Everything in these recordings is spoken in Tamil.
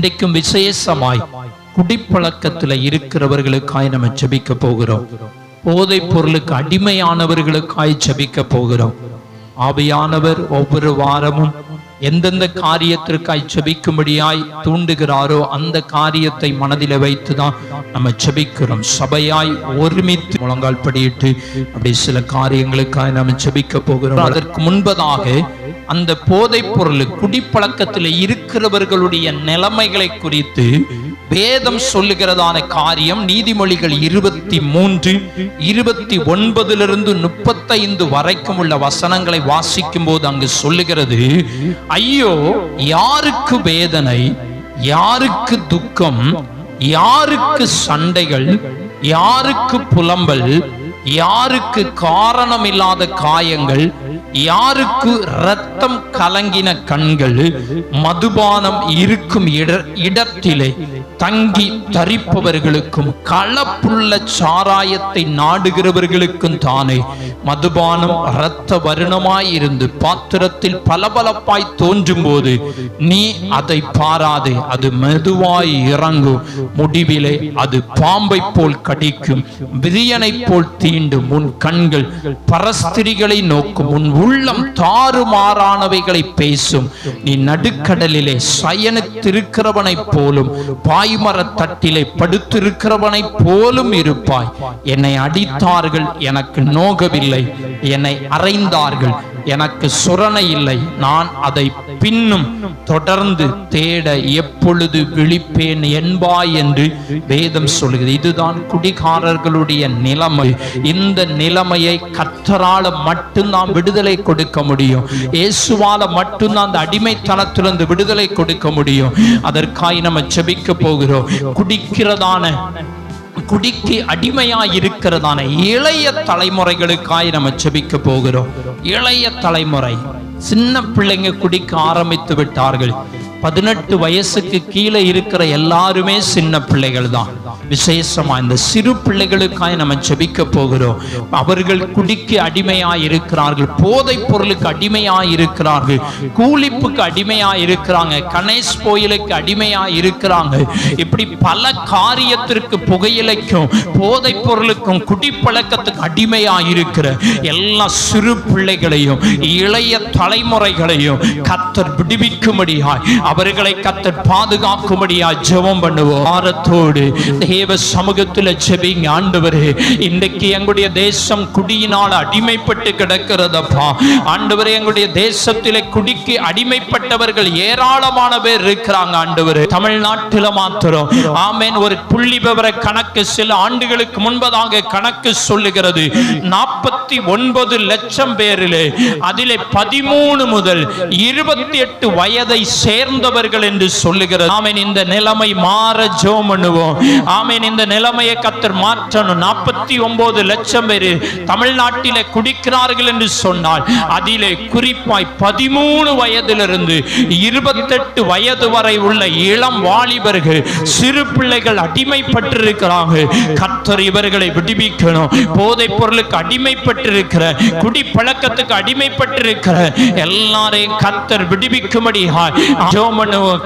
இன்றைக்கும் விசேஷமாய் குடிப்பழக்கத்தில் இருக்கிறவர்களுக்காய் நம்ம ஜெபிக்க போகிறோம். போதைப் பொருளுக்கு அடிமையானவர்களுக்காய் ஜெபிக்க போகிறோம். ஆவியானவர் ஒவ்வொரு வாரமும் எந்தெந்த காரியத்திற்காய் ஜெபிக்கும்படியாய் தூண்டுகிறாரோ அந்த காரியத்தை மனதில் வைத்துதான் நம்ம ஜெபிக்கிறோம் சபையாய் ஒருமித்து முழங்கால் படியிட்டு அப்படி சில காரியங்களுக்காய் நம்ம ஜெபிக்க போகிறோம். அதற்கு முன்பதாக அந்த போதைப் பொருள் குடிப்பழக்கத்தில் இருக்கிறவர்களுடைய நிலைமைகளை குறித்து வேதம் சொல்லுகிறதான காரியம் நீதிமொழிகள் இருபத்தி மூன்று இருபத்தி ஒன்பதிலிருந்து முப்பத்தைந்து வரைக்கும் உள்ள வசனங்களை வாசிக்கும் போது அங்கு சொல்லுகிறது ஐயோ யாருக்கு வேதனை யாருக்கு துக்கம் யாருக்கு சண்டைகள் யாருக்கு புலம்பல் யாருக்கு காரணமில்லாத காயங்கள் யாருக்கு ரத்தம் கலங்கின கண்கள் மதுபானம் இருக்கும் இட- இடத்திலே தங்கி தரிப்பவர்களுக்கும் களப்புள்ள சாராயத்தை நாடுகிறவர்களுக்கும் தானே. மதுபானம் இரத்த வருணமாய் இருந்து பாத்திரத்தில் பளபளப்பாய் தோன்றும் போது நீ அதை பாராதே அது மெதுவாய் இறங்கும். முடிவிலே அது பாம்பை போல் கடிக்கும் பிரியனை போல் தீண்டும் உன் கண்கள் பரஸ்திரிகளை நோக்கும் உன் உள்ளம் தாறுமாறானவைகளை பேசும். நீ நடுக்கடலிலே சயனித்திருக்கிறவனைப் போலும் பாய்மர தட்டிலே படுத்திருக்கிறவனைப் போலும் இருப்பாய். என்னை அடித்தார்கள் எனக்கு நோகவில்லை. என்னை அறைந்தார்கள் எனக்கு சுரணை இல்லை. நான் அதை பின்னும் தொடர்ந்து தேட எப்பொழுது விழிப்பேன் என்பாய் என்று வேதம் சொல்கிறது. இதுதான் குடிகாரர்களுடைய நிலைமை. இந்த நிலைமையை கத்தரால மட்டும்தான் விடுதலை கொடுக்க முடியும். இயேசுவால மட்டும்தான் அந்த அடிமைத்தனத்திலிருந்து விடுதலை கொடுக்க முடியும். அதற்காய் நம்ம செபிக்க போகிறோம். குடிக்கிறதான குடிக்கு அடிமையாய் இருக்கிறதான இளைய தலைமுறைகளுக்காய் நம்ம செபிக்க போகிறோம். இளைய தலைமுறை சின்ன பிள்ளைங்க குடிக்க ஆரம்பித்து விட்டார்கள். பதினெட்டு வயசுக்கு கீழே இருக்கிற எல்லாருமே சின்ன பிள்ளைகள் தான். விசேஷமா இந்த சிறு பிள்ளைகளுக்காக நம்ம செபிக்க போகிறோம். அவர்கள் குடிக்கு அடிமையா இருக்கிறார்கள் போதைப் பொருளுக்கு அடிமையா இருக்கிறார்கள் கூலிப்புக்கு அடிமையா இருக்கிறாங்க கணேஷ் கோயிலுக்கு அடிமையா இருக்கிறாங்க. இப்படி பல காரியத்திற்கு புகையிலைக்கும் போதைப் பொருளுக்கும் குடிப்பழக்கத்துக்கு அடிமையா இருக்கிற எல்லா சிறு பிள்ளைகளையும் இளைய தலைமுறைகளையும் கத்தர் விடுவிக்கும்படியாய் அவர்களை கத்தர் பாதுகாக்கும்படியாய் ஜெபம் பண்ணுவோம். ஆரத்தோடு தேவ சமூகத்தில் ஜெபிங்க ஆண்டவரே. இன்றைக்கு எங்களுடைய தேசம் குடியினால் அடிமைப்பட்டு கிடக்கிறதப்பா. ஆண்டவரே எங்களுடைய தேசத்திலே குடிக்கு அடிமைப்பட்டவர்கள் ஏராளமான பேர் இருக்கிறாங்க ஆண்டவரே. தமிழ்நாட்டில் மாத்திரம். ஆமேன். ஒரு புள்ளி விவர கணக்கு சில ஆண்டுகளுக்கு முன்பதாக கணக்கு சொல்லுகிறது. நாற்பத்தி ஒன்பது லட்சம் பேர் பேரிலே அதிலே பதிமூணு முதல் இருபத்தி எட்டு வயதை சேர்ந்தவர்கள் என்று சொல்லுகிறது. ஆமேன் இந்த நிலைமை மாற ஜோம் பண்ணுவோம். ஆமேன் இந்த நிலைமையை கத்தர் மாற்றணும். நாற்பத்தி ஒன்பது லட்சம் பேர் தமிழ்நாட்டிலே குடிக்கிறார்கள் என்று சொன்னால் அதிலே குறிப்பாய் பதிமூணு வயதிலிருந்து இருபத்தெட்டு வயது வரை உள்ள இளம் வாலிபர்கள் சிறு பிள்ளைகள் அடிமைப்பட்டிருக்கிறாங்க. கத்தர் இவர்களை விடுவிக்கணும். போதைப் பொருளுக்கு அடிமைப்பட்டிருக்கிற குடிப்பழக்க குடிப்பழக்கத்துக்கு அடிமைப்பட்டிருக்கிற எல்லாரையும் கத்தர் விடுவிக்கும்படி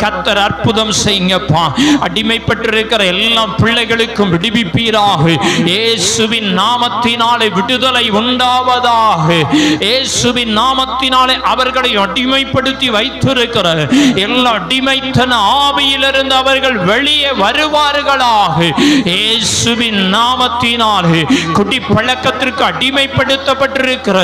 கத்தர் அற்புதம் செய்யுங்கப்பா. அடிமைப்பட்டிருக்கிற எல்லா பிள்ளைகளுக்கும் விடுவிப்பீராக. இயேசுவின் நாமத்தினாலே விடுதலை உண்டாவதாக. இயேசுவின் நாமத்தினாலே அவர்களை அடிமைப்படுத்தி வைத்திருக்கிற எல்லா அடிமைத்தன ஆவியிலிருந்து அவர்கள் வெளியே வருவார்களாக. இயேசுவின் நாமத்தினாலே குடி பழக்கத்திற்கு அடிமைப்படுத்தப்பட்டிருக்கிற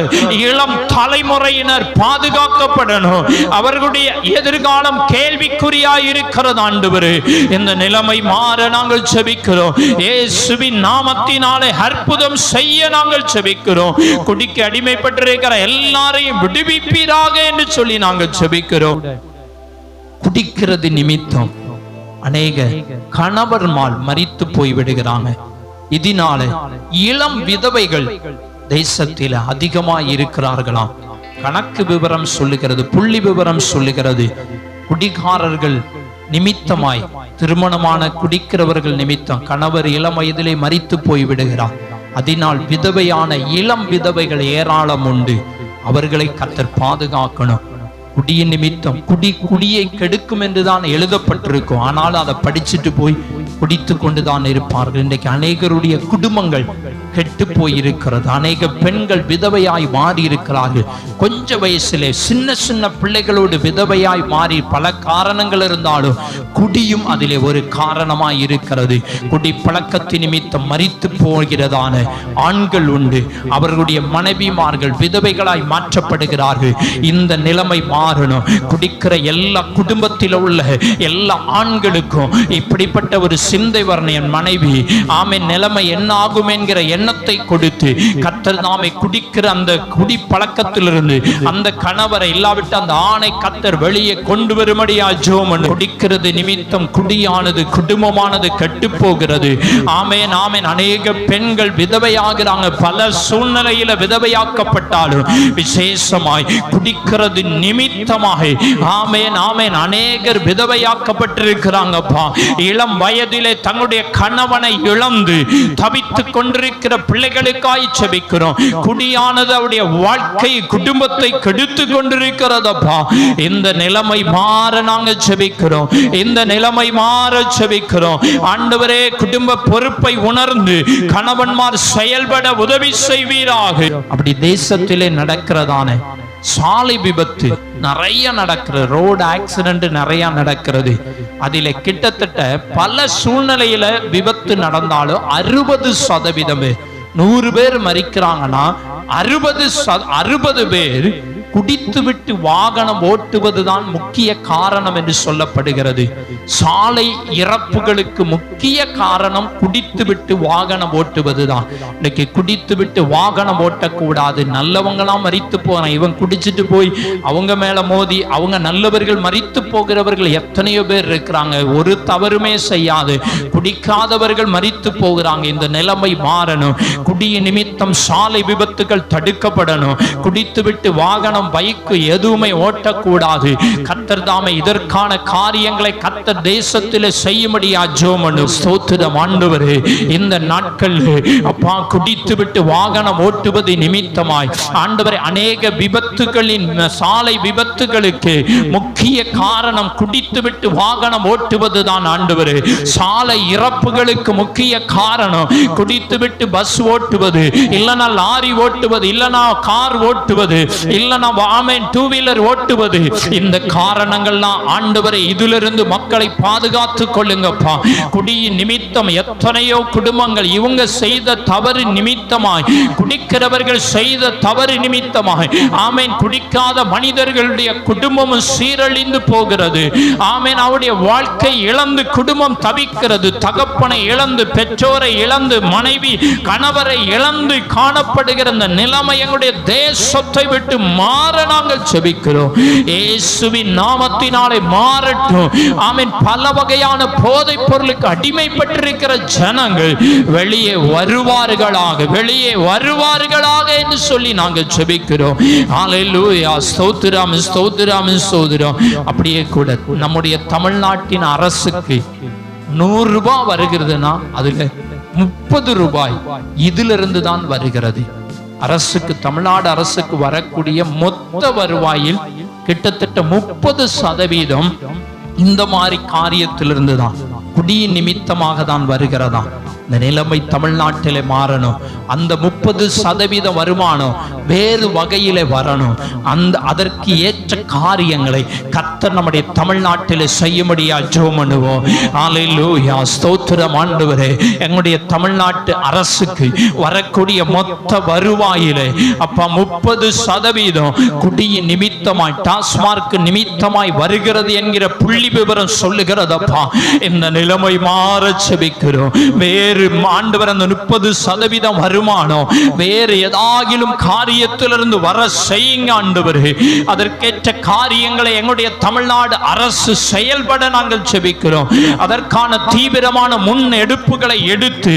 இளம் தலைமுறையினர் பாதுகாக்கப்படணும். அவர்களுடைய எதிர்காலம் கேள்விக்குறியாய் இருக்கிறது ஆண்டவரே. இந்த நிலைமை மாற நாங்கள் செபிக்கிறோம். இயேசுவின் நாமத்தினாலே அற்புதம் செய்ய நாங்கள் செபிக்கிறோம். குடிக்கு அடிமைப்பட்டிருக்கிற எல்லாரையும் விடுவிப்பீராக என்று சொல்லி நாங்கள் செபிக்கிறோம். குடிக்கிறது நிமித்தம் அநேக கணவர்மால் மறித்து போய் விடுகிறாங்க இதனால இளம் விதவைகள் தேசத்தில் அதிகமாய் இருக்கிறார்களாம் கணக்கு விவரம் சொல்லுகிறது புள்ளி விவரம் சொல்லுகிறது. குடிகாரர்கள் நிமித்தமாய் திருமணமான குடிக்கிறவர்கள் நிமித்தம் கணவர் இளம் வயதிலே மறித்து போய் விடுகிறார். அதனால் விதவையான இளம் விதவைகள் ஏராளம் உண்டு. அவர்களை கத்தர் பாதுகாக்கணும். குடியின் நிமித்தம் குடி குடியை கெடுக்கும் என்றுதான் எழுதப்பட்டிருக்கும். ஆனால் அதை படிச்சுட்டு போய் குடித்து கொண்டுதான் இருப்பார்கள். இன்றைக்கு அநேகருடைய குடும்பங்கள் கெட்டு போயிருக்கிறது. அநேக பெண்கள் விதவையாய் மாறி இருக்கிறார்கள் கொஞ்ச வயசுல சின்ன சின்ன பிள்ளைகளோடு விதவையாய் மாறி பல காரணங்கள் இருந்தாலும் குடியும் அதிலே ஒரு காரணமாய் இருக்கிறது. குடி பழக்கத்தை நிமித்தம் மறித்து போகிறதான ஆண்கள் உண்டு. அவர்களுடைய மனைவிமார்கள் விதவைகளாய் மாற்றப்படுகிறார்கள். இந்த நிலைமை மாறணும். குடிக்கிற எல்லா குடும்பத்தில் உள்ள எல்லா ஆண்களுக்கும் இப்படிப்பட்ட ஒரு சிந்தை வரணும். என் மனைவி ஆமை நிலைமை என்ன ஆகும் என்கிற எண்ணத்தை கொடுத்து கத்தர் நாமை குடிக்கிற அந்த குடி பழக்கத்திலிருந்து அந்த கணவரை இல்லாவிட்டு அந்த ஆணை கத்தர் வெளியே கொண்டு வரும்படியா ஜோமன் குடிக்கிறது நிமித்தம் குடியானது குடும்பமானது கெட்டு போகிறது ஆமேன் ஆமேன். அநேக பெண்கள் விதவையாகிறாங்க பல சூழ்நிலையில விதவையாக்கப்பட்டாலும் விசேஷமாய் குடிக்கிறது நிமித்தமாக. ஆமேன் ஆமேன். அநேகர் விதவையாக்கப்பட்டிருக்கிறாங்கப்பா. இளம் வயதிலே தங்களுடைய கணவனை இழந்து தவித்துக் கொண்டிருக்கிற பிள்ளைகளுக்காய் செபிக்கிறோம். குடியானது அவருடைய வாழ்க்கை குடும்பத்தை கெடுத்து கொண்டிருக்கிறதப்பா. இந்த நிலைமை மாற நாங்க செபிக்கிறோம் இந்த நிலைமை மாற செபிக்கிறோம் ஆண்டவரே குடும்ப பொறுப்பை உணர்ந்து கணவன்மார் செயல்பட உதவி செய்வீராக. அப்படி தேசத்திலே நடக்கிறதான சாலை விபத்து நிறைய நடக்கிறது. ரோடு ஆக்சிடென்ட் நிறைய நடக்கிறது. அதில் கிட்டத்தட்ட பல சூழ்நிலையில விபத்து நடந்தாலும் அறுபது சதவீதம். நூறு பேர் மறிக்கிறாங்கன்னா அறுபது அறுபது பேர் குடித்துவிட்டு வாகனம் ஓட்டுவதுதான் முக்கிய காரணம் என்று சொல்லப்படுகிறது. சாலை இறப்புகளுக்கு முக்கிய காரணம் குடித்து விட்டு வாகனம் ஓட்டுவதுதான். இன்னைக்கு குடித்து விட்டு வாகனம் ஓட்டக்கூடாது. நல்லவங்களாம் மறித்து போறான் இவன் குடிச்சிட்டு போய் அவங்க மேல மோதி அவங்க நல்லவர்கள் மறித்து போகிறவர்கள் எத்தனையோ பேர் இருக்கிறாங்க. ஒரு தவறுமே செய்யாது. குடிக்காதவர்கள் மறித்து போகிறாங்க. இந்த நிலைமை மாறணும். குடிய நிமித்தம் சாலை விபத்துகள் தடுக்கப்படணும். குடித்து விட்டு வாகனம் பைக்கு எதுவுமே ஓட்டக்கூடாது. கத்தர் தாமே இதற்கான காரியங்களை கத்தர் தேசத்தில் செய்யும்படியா ஜோமனு. ஸ்தோத்திரம் ஆண்டவரே. இந்த நாட்கள் அப்பா குடித்து விட்டு வாகனம் ஓட்டுவது நிமித்தமாய். ஆண்டவரை அநேக விபத்துகளின் சாலை விபத்துகளுக்கு முக்கிய காரணம் குடித்து விட்டு வாகனம் ஓட்டுவது தான் ஆண்டவரே. சாலை இறப்புகளுக்கு முக்கிய காரணம் குடித்து விட்டு பஸ் ஓட்டுவது இல்லைனா லாரி ஓட்டுவது இல்லைனா கார் ஓட்டுவது இல்லைனா ஆமேன் டூ வீலர் ஓட்டுவது. இந்த காரணங்கள்லாம் ஆண்டவரை இதிலிருந்து மக்களை பாதுகாத்து கொள்ளுங்கப்பா. குடியின் நிமித்தம் எத்தனையோ எத்தனையோ குடும்பங்கள் இவங்க செய்த தவறு நிமித்தமாய் குடிக்கிறவர்கள் செய்த தவறு நிமித்தமாய் ஆமேன் குடிக்காத மனிதர்களுடைய குடும்பமும் சீரழிந்து போகிறது. ஆமேன் அவருடைய வாழ்க்கை இழந்து குடும்பம் தவிக்கிறது. தகப்பனை இழந்து பெற்றோரை இழந்து மனைவி கணவரை இழந்து காணப்படுகிற இந்த நிலைமை எங்களுடைய தேசத்தை விட்டு மாற நாங்கள் செபிக்கிறோம். இயேசுவின் நாமத்தினாலே மாறட்டும். ஆமீன் பல வகையான போதைப் பொருளுக்கு அடிமைப்பட்டிருக்கிற ஜன ஜனங்கள் வெளியே வருவார்களாக வெளியே வருவார்களாக என்று சொல்லி நாங்கள் செபிக்கிறோம் ஹalleluya ஸ்தோத்திரம் ஸ்தோத்திரம் ஸ்தோத்திரம். அப்படியே கூட நம்முடைய தமிழ்நாட்டின் அரசுக்கு நூறு ரூபாய் வருகிறதுனா அதுல முப்பது ரூபாய் இதிலிருந்து தான் வருகிறது. அரசுக்கு தமிழ்நாடு அரசுக்கு வரக்கூடிய மொத்த வருவாயில் கிட்டத்தட்ட முப்பது சதவீதம் இந்த மாதிரி காரியத்திலிருந்து தான். குடியின் நிமித்தமாக தான் வருகிறதா இந்த நிலைமை தமிழ்நாட்டிலே மாறணும். அந்த முப்பது சதவீத வருமானம் வேறு வகையில் வரணும். அந்த அதற்கு ஏற்ற காரியங்களை கர்த்தர் நம்முடைய தமிழ்நாட்டில் செய்யும்படியா ஜோம் பண்ணுவோம். ஆலையிலூயா ஸ்தோத்திரம் ஆண்டவரே. எங்களுடைய தமிழ்நாட்டு அரசுக்கு வரக்கூடிய மொத்த வருவாயிலே அப்பா முப்பது சதவீதம் குடியின் நிமித்தமாய் டாஸ்மார்க் நிமித்தமாய் வருகிறது என்கிற புள்ளி விவரம் சொல்லுகிறதப்பா இந்த நிலைமை மாற செபிக்கிறோம் வேறு ஆண்டவர் அந்த முப்பது சதவீதம் வருமானம் வேறு ஏதாகிலும் காரியத்திலிருந்து வர செய்யுங்க ஆண்டவர். அதற்கேற்ற காரியங்களை எங்களுடைய தமிழ்நாடு அரசு செயல்பட நாங்கள் செபிக்கிறோம். அதற்கான தீவிரமான முன் எடுப்புகளை எடுத்து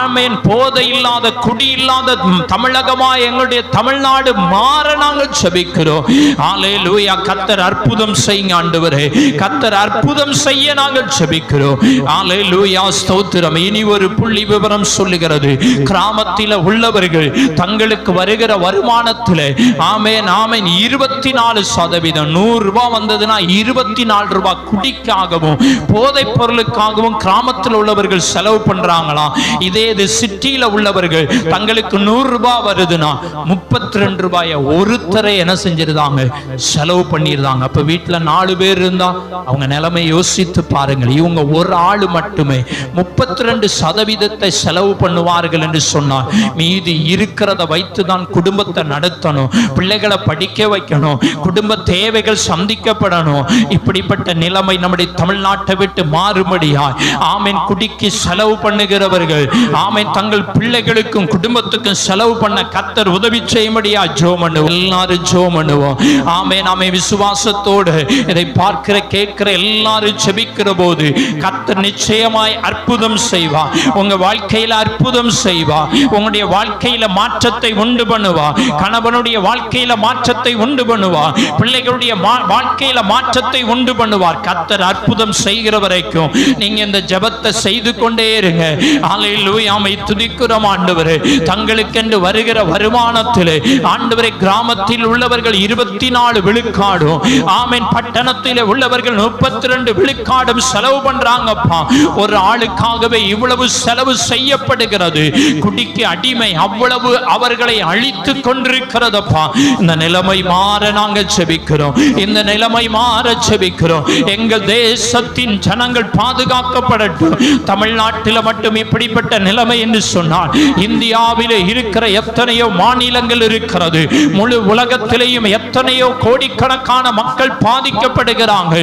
ஆமேன் போதை இல்லாத குடி இல்லாத தமிழகமா எங்களுடைய தமிழ்நாடு மாற நாங்கள் செபிக்கிறோம். ஆலே லூயா கத்தர் அற்புதம் செய்யுங்க ஆண்டவரே. கத்தர் அற்புதம் செய்ய நாங்கள் செபிக்கிறோம். ஆலே லூயா ஸ்தோத்திரம். இனி ஒரு புள்ளி விவரம் சொல்லுகிறது. கிராமத்தில் உள்ளவர்கள் தங்களுக்கு வருகிற வருமானத்தில் ஆமேன் ஆமேன் இருபத்தி நாலு சதவீதம். நூறு ரூபாய் வந்ததுன்னா இருபத்தி நாலு ரூபாய் குடிக்காகவும் போதைப் பொருளுக்காகவும் கிராமத்தில் உள்ளவர்கள் செலவு பண்றாங்களாம் இதே இது சிட்டியில உள்ளவர்கள் தங்களுக்கு நூறு ரூபாய் வருதுன்னா முப்பத்தி ரெண்டு ரூபாய ஒருத்தரை என்ன செஞ்சிருந்தாங்க? செலவு பண்ணிருந்தாங்க. அப்ப வீட்டுல நாலு பேர் இருந்தா அவங்க நிலைமை யோசித்து பாருங்கள். இவங்க ஒரு ஆளு மட்டுமே. முப்பத்தி ரெண்டு சதவீதத்தை செலவு பண்ணுவார்கள் என்று சொன்னார். மீதி இருக்கிறத வைத்து தான் குடும்பத்தை நடத்தணும். பிள்ளைகளை படிக்க வைக்கணும். குடும்ப தேவைகள் சந்திக்கப்படணும். இப்படிப்பட்ட நிலைமை நம்முடைய தமிழ்நாட்டை விட்டு மாறுபடியாய் ஆமீன் குடிக்கு செலவு பண்ணுகிறவர்கள் ஆமை தங்கள் பிள்ளைகளுக்கும் குடும்பத்துக்கும் செலவு பண்ண கத்தர் உதவி செய்யும்படியா ஜோ பண்ணுவோம். எல்லாரும் ஜோ பண்ணுவோம். ஆமீன் ஆமே விசுவாசத்தோடு இதை பார்க்கிற கேட்கிற எல்லாரும் செபிக்கிற போது கத்தர் நிச்சயமாய் அற்புதம் செய்வார். உங்க வாழ்க்கையில அற்புதம் செய்வா. உங்களுடைய வாழ்க்கையில மாற்றத்தை உண்டு பண்ணுவா. கணவனுடைய வாழ்க்கையில மாற்றத்தை உண்டு பண்ணுவா. பிள்ளைகளுடைய மா- வாழ்க்கையில மாற்றத்தை உண்டு பண்ணுவார் கத்தர் அற்புதம் செய்கிற வரைக்கும் நீங்க இந்த ஜெபத்தை செய்து கொண்டே இருங்க. ஆமை துதிக்கிறோம் ஆண்டவர். தங்களுக்கென்று வருகிற வருமானத்தில் ஆண்டவரை கிராமத்தில் உள்ளவர்கள் இருபத்தி நாலு விழுக்காடும் ஆமீன் பட்டணத்தில் உள்ளவர்கள் முப்பத்தி ரெண்டு விழுக்காடும் செலவு பண்றாங்கப்பா. ஒரு ஆளுக்காகவே இவ்வளவு செலவு செய்யப்படுகிறது. குடிக்கு அடிமை அவ்வளவு அவர்களை அழித்து கொண்டிருக்கிறதப்பா. இந்த நிலைமை மாற நாங்கள் செபிக்கிறோம். இந்த நிலைமை மாற செபிக்கிறோம். எங்கள் தேசத்தின் ஜனங்கள் பாதுகாக்கப்படட்டும். தமிழ்நாட்டில் மட்டும் இப்படிப்பட்ட நிலைமை என்று சொன்னால் இந்தியாவில் இருக்கிற எத்தனையோ மாநிலங்கள் இருக்கிறது. முழு உலகத்திலேயும் எத்தனையோ கோடிக்கணக்கான மக்கள் பாதிக்கப்படுகிறாங்க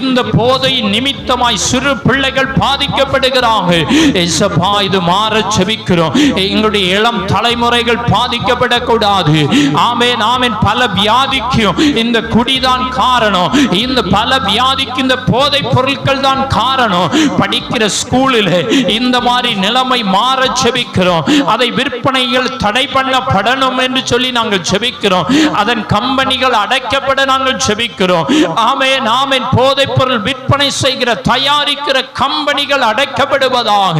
இந்த போதை நிமித்தமாய் சிறு பிள்ளைகள் பாதிக்கப்படுகிறாங்க ஏசப்பா இது மாற செபிக்கிறோம். எங்களுடைய இளம் தலைமுறைகள் பாதிக்கப்படக்கூடாது. ஆமே நாமின் பல வியாதிக்கும் இந்த குடிதான் காரணம். இந்த பல வியாதிக்கு இந்த போதை பொருட்கள் தான் காரணம். படிக்கிற ஸ்கூலில் இந்த மாதிரி நிலைமை மாற செபிக்கிறோம். அதை விற்பனைகள் தடை பண்ணப்படணும் என்று சொல்லி நாங்கள் செபிக்கிறோம். அதன் கம்பெனிகள் அடைக்கப்பட நாங்கள் செபிக்கிறோம். ஆமே நாமின் போதைப் பொருள் விற்பனை செய்கிற தயாரிக்கிற கம்பெனிகள் அடைக்கப்படுவதாக.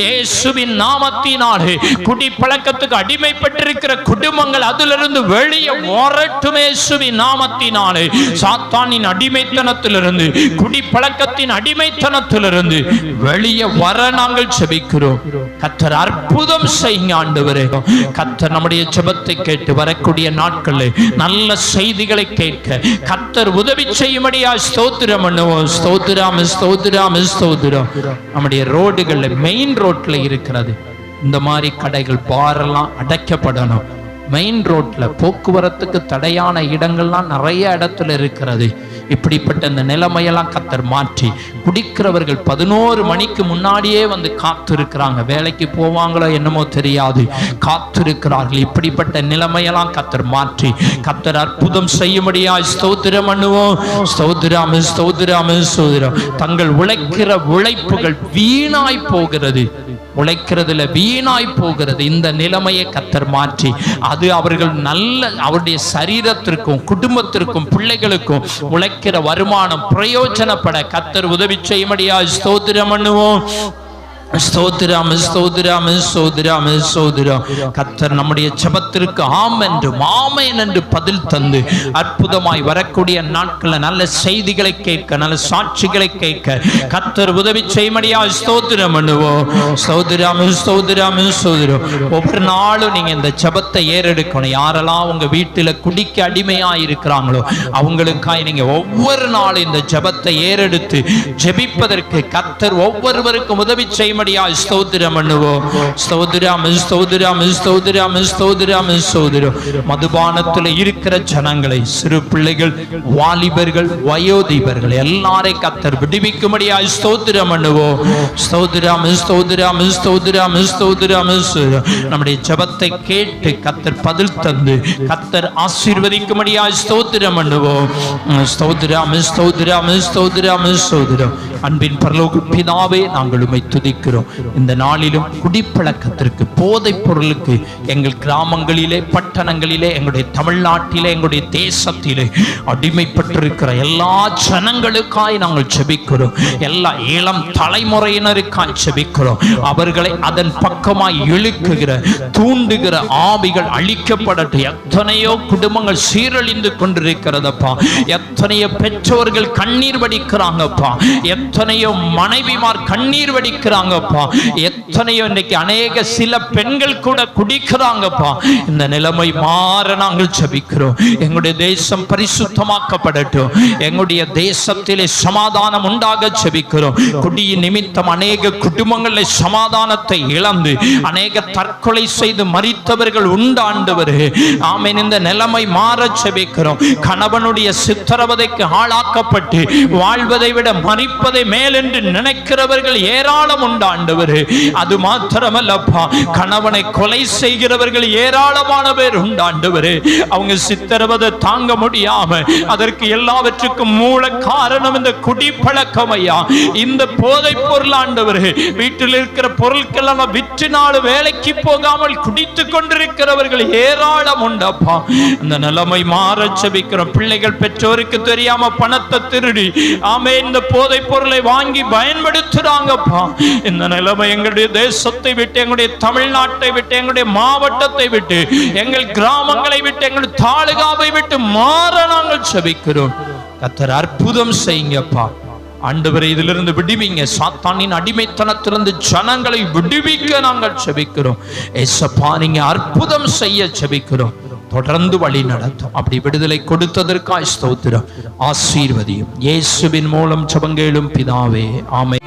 இயேசுவின் நாமத்தினாலே குடி பழக்கத்துக்கு அடிமைப்பட்டிருக்கிற குடும்பங்கள் அதிலிருந்து வெளியே வரட்டும் இயேசுவின் நாமத்தினாலே. சாத்தானின் அடிமைத்தனத்திலிருந்து குடி பழக்கத்தின் அடிமைத்தனத்திலிருந்து வெளியே வர நாங்கள் செபிக்கிறோம். கத்தர் அற்புதம் செய்யுங்க ஆண்டவரே. கத்தர் நம்முடைய ஜெபத்தை கேட்டு வரக்கூடிய நாட்களில் நல்ல செய்திகளை கேட்க கத்தர் உதவி செய்யும்படியா ஸ்தோத்திரம் பண்ணுவோம். ஸ்தோத்திராம ஸ்தோத்திராம ஸ்தோத்திரம். நம்முடைய ரோடுகளில் மெயின் ரோட்ல இருக்கிறது. இந்த மாதிரி கடைகள் பாரெல்லாம் அடைக்கப்படணும். மெயின் ரோட்ல போக்குவரத்துக்கு தடையான இடங்கள்லாம் நிறைய இடத்துல இருக்கிறது. இப்படிப்பட்ட இந்த நிலைமையெல்லாம் கத்தர் மாற்றி குடிக்கிறவர்கள் பதினோரு மணிக்கு முன்னாடியே வந்து காத்திருக்கிறாங்க. வேலைக்கு போவாங்களோ என்னமோ தெரியாது. காத்திருக்கிறார்கள். இப்படிப்பட்ட நிலைமையெல்லாம் கத்தர் மாற்றி கத்தர் அற்புதம் செய்யும்படியா ஸ்தோத்திரம் பண்ணுவோம். ஸ்தோத்திராம ஸ்தோத்திராம ஸ்தோத்திரம். தங்கள் உழைக்கிற உழைப்புகள் வீணாய் போகிறது. உழைக்கிறதுல வீணாய் போகிறது. இந்த நிலைமையை கத்தர் மாற்றி அது அவர்கள் நல்ல அவருடைய சரீரத்திற்கும் குடும்பத்திற்கும் பிள்ளைகளுக்கும் உழைக்கிற வருமானம் பிரயோஜனப்பட கத்தர் உதவி செய்யும்படியா ஸ்தோத்திரம் பண்ணுவோம். ஸ்தோத்திரம் ஸ்தோத்திரம் ஸ்தோத்திரம் ஸ்தோத்திரம். கத்தர் நம்முடைய ஜெபத்திற்கு ஆம் என்றும் ஆமேன் என்று பதில் தந்து அற்புதமாய் வரக்கூடிய நாட்களில் நல்ல செய்திகளை கேட்க நல்ல சாட்சிகளை கேட்க கத்தர் உதவி செய்யும்படியா ஸ்தோத்திரம் பண்ணுவோம். ஸ்தோத்திரம் ஸ்தோத்திரம் ஸ்தோத்திரம். ஒவ்வொரு நாளும் நீங்க இந்த ஜெபத்தை ஏறெடுக்கணும். யாரெல்லாம் உங்க வீட்டுல குடிக்க அடிமையா இருக்கிறாங்களோ அவங்களுக்காய் நீங்கள் ஒவ்வொரு நாளும் இந்த ஜெபத்தை ஏறெடுத்து ஜெபிப்பதற்கு கத்தர் ஒவ்வொருவருக்கும் உதவி செய்யும்படியா ஸ்தோத்திரம் பண்ணுவோம் ஸ்தோத்திரம் ஸ்தோத்திரம் ஸ்தோத்திரம் ஸ்தோத்திரம் ஸ்தோத்திரம் மதுபானத்தில் இருக்கிற ஜனங்களை சிறு பிள்ளைகள் வாலிபர்கள் வயோதிபர்கள் எல்லாரையும் கத்தர் விடுவிக்கும்படியாய் ஸ்தோத்திரம் பண்ணுவோம் ஸ்தோத்திரம் ஸ்தோத்திரம் ஸ்தோத்திரம் ஸ்தோத்திரம் நம்முடைய ஜபத்தை கேட்டு கத்தர் பதில் தந்து கத்தர் ஆசீர்வதிக்கும்படியாய் ஸ்தோத்திரம் பண்ணுவோம் ஸ்தோத்திரம் ஸ்தோத்திரம் ஸ்தோத்திரம் ஸ்தோதிரம் அன்பின் பரலோக பிதாவே நாங்கள் உம்மை துதிக்கிறோம் இந்த நாளிலும் குடிப்பழக்கத்திற்கு போதைப் பொருளுக்கு எங்கள் கிராமங்களிலே பட்டணங்களிலே எங்களுடைய தமிழ்நாட்டிலே எங்களுடைய தேசத்திலே அடிமைப்பட்டிருக்கிற எல்லா ஜனங்களுக்காய் நாங்கள் செபிக்கிறோம். எல்லா இளம் தலைமுறையினருக்காய் செபிக்கிறோம். அவர்களை அதன் பக்கமாய் இழுக்குகிற தூண்டுகிற ஆவிகள் அழிக்கப்படட்டும். எத்தனையோ குடும்பங்கள் சீரழிந்து கொண்டிருக்கிறதப்பா. எத்தனையோ பெற்றோர்கள் கண்ணீர் வடிக்கிறாங்கப்பா. எத்தனையோ மனைவிமார் கண்ணீர் வடிக்கிறாங்க வடிக்கிறாங்கப்பா எத்தனையோ இன்னைக்கு அநேக சில பெண்கள் கூட குடிக்கிறாங்கப்பா. இந்த நிலைமை மாற நாங்கள் ஜெபிக்கிறோம். எங்களுடைய தேசம் பரிசுத்தமாக்கப்படட்டும். எங்களுடைய தேசத்திலே சமாதானம் உண்டாக ஜெபிக்கிறோம். குடியின் நிமித்தம் அநேக குடும்பங்களில் சமாதானத்தை இழந்து அநேக தற்கொலை செய்து மறித்தவர்கள் உண்டாண்டவர் ஆமேன் இந்த நிலைமை மாற ஜெபிக்கிறோம். கணவனுடைய சித்திரவதைக்கு ஆளாக்கப்பட்டு வாழ்வதை விட மறிப்பதை மேலென்று நினைக்கிறவர்கள் ஏராளம் உண்டா ஆண்டவர். அது மாத்திரமல்லப்பா கணவனை கொலை செய்கிறவர்கள் ஏராளமான பேர் உண்டாண்டவர் அவங்க சித்திரவதை தாங்க முடியாம அதற்கு எல்லாவற்றுக்கும் மூல காரணம் இந்த குடிப்பழக்கம் ஐயா. இந்த போதை பொருள் ஆண்டவர் வீட்டில் இருக்கிற பொருட்கள் எல்லாம் விற்று நாலு வேலைக்கு போகாமல் குடித்து கொண்டிருக்கிறவர்கள் ஏராளம் உண்டப்பா இந்த நிலைமை மாற செபிக்கிறோம். பிள்ளைகள் பெற்றோருக்கு தெரியாம பணத்தை திருடி ஆமே இந்த போதை பொருளை வாங்கி பயன்படுத்துறாங்கப்பா. இந்த நிலைமை எங்களுடைய தேசத்தை விட்டு எங்களுடைய தமிழ்நாட்டை விட்டு எங்களுடைய மாவட்டத்தை விட்டு எங்கள் கிராமங்களை விட்டு எங்கள் தாலுகாவை விட்டு மாற நாங்கள் செபிக்கிறோம். கத்தர் அற்புதம் செய்யுங்கப்பா. ஆண்டவரை இதிலிருந்து விடுவிங்க. சாத்தானின் அடிமைத்தனத்திலிருந்து ஜனங்களை விடுவிக்க நாங்கள் செபிக்கிறோம். ஏசப்பா நீங்க அற்புதம் செய்ய செபிக்கிறோம். தொடர்ந்து வழி நடத்தும். அப்படி விடுதலை கொடுத்ததற்காய் ஸ்தோத்திரம். ஆசீர்வதியும். இயேசுவின் மூலம் சபங்கேளும் பிதாவே. ஆமை